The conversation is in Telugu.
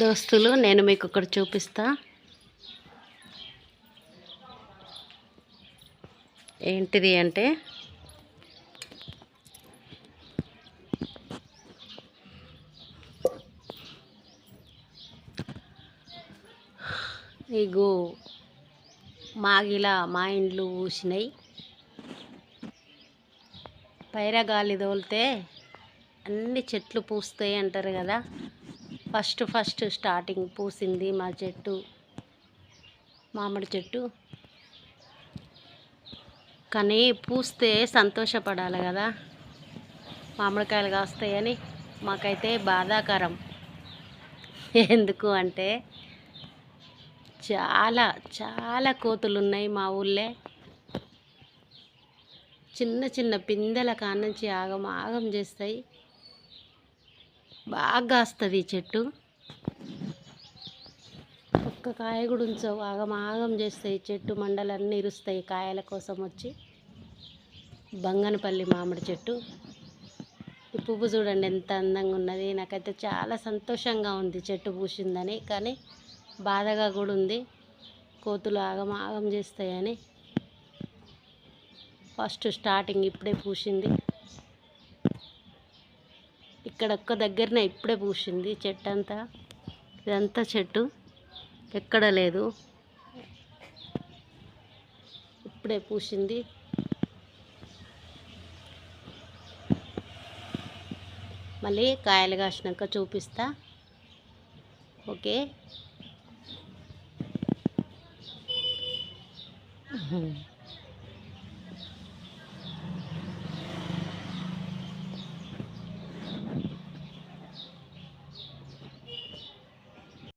దోస్తులు నేను మీకు ఇక్కడ చూపిస్తా. ఏంటిది అంటే ఇగో మాగిలా మా ఇండ్లు ఊసినాయి పైరగాలి తోలితే అన్ని చెట్లు పూస్తాయి అంటారు కదా. ఫస్ట్ ఫస్ట్ స్టార్టింగ్ పూసింది మా చెట్టు మామిడి చెట్టు. కానీ పూస్తే సంతోషపడాలి కదా. మామిడికాయలు కాస్తాయని మాకైతే బాధాకరం. ఎందుకు అంటే చాలా చాలా కోతులు ఉన్నాయి మా ఊళ్ళే. చిన్న చిన్న పిందెల కానుంచి ఆగం ఆగం చేస్తాయి. బాగా కాస్తుంది ఈ చెట్టు. ఒక్క కాయ కూడా ఉంచవు ఆగం ఆగం చేస్తాయి చెట్టు. మండలన్నీ ఇరుస్తాయి కాయల కోసం వచ్చి. బంగనపల్లి మామిడి చెట్టు. ఈ పువ్వు చూడండి ఎంత అందంగా ఉన్నది. నాకైతే చాలా సంతోషంగా ఉంది చెట్టు పూసిందని. కానీ బాధగా కూడా ఉంది. కోతులు ఆగం ఆగం చేస్తాయని. ఫస్ట్ స్టార్టింగ్ ఇప్పుడే పూసింది. ఇక్కడ ఒక్క దగ్గరనే ఇప్పుడే పూసింది చెట్టు అంతా ఇదంతా చెట్టు. ఎక్కడ లేదు. ఇప్పుడే పూసింది. మళ్ళీ కాయలు కాసినాక చూపిస్తా. ఓకే.